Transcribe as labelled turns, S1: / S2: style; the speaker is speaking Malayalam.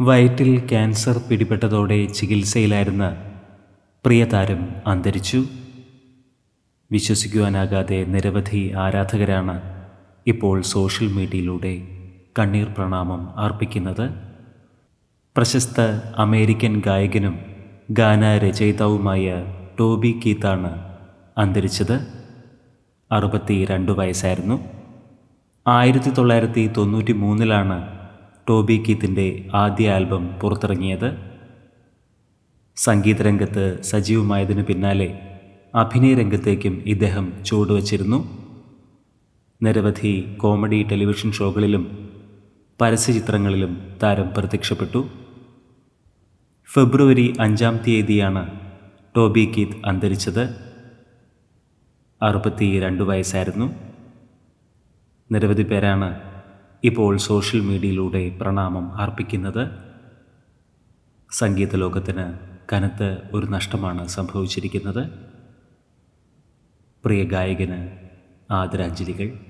S1: വയറ്റിൽ ക്യാൻസർ പിടിപെട്ടതോടെ ചികിത്സയിലായിരുന്ന പ്രിയതാരം അന്തരിച്ചു. വിശ്വസിക്കുവാനാകാതെ നിരവധി ആരാധകരാണ് ഇപ്പോൾ സോഷ്യൽ മീഡിയയിലൂടെ കണ്ണീർ പ്രണാമം അർപ്പിക്കുന്നത്. പ്രശസ്ത അമേരിക്കൻ ഗായകനും ഗാന രചയിതാവുമായ ടോബി കീത്താണ് അന്തരിച്ചത്. അറുപത്തി രണ്ട് വയസ്സായിരുന്നു. ആയിരത്തി തൊള്ളായിരത്തി തൊണ്ണൂറ്റി മൂന്നിലാണ് ടോബി കീത്തിന്റെ ആദ്യ ആൽബം പുറത്തിറങ്ങിയത് സംഗീതരംഗത്ത് സജീവമായതിനു പിന്നാലെ അഭിനയ രംഗത്തേക്കും ഇദ്ദേഹം ചുവടുവച്ചിരുന്നു. നിരവധി കോമഡി ടെലിവിഷൻ ഷോകളിലും പരസ്യചിത്രങ്ങളിലും താരം പ്രത്യക്ഷപ്പെട്ടു. ഫെബ്രുവരി അഞ്ചാം തീയതിയാണ് ടോബി കീത്ത് അന്തരിച്ചത്. അറുപത്തി രണ്ട് വയസ്സായിരുന്നു. നിരവധി പേരാണ് ഇപ്പോൾ സോഷ്യൽ മീഡിയയിലൂടെ പ്രണാമം അർപ്പിക്കുന്നത് സംഗീത ലോകത്തിന് കനത്ത ഒരു നഷ്ടമാണ് സംഭവിച്ചിരിക്കുന്നത്. പ്രിയ ഗായകന് ആദരാഞ്ജലികൾ.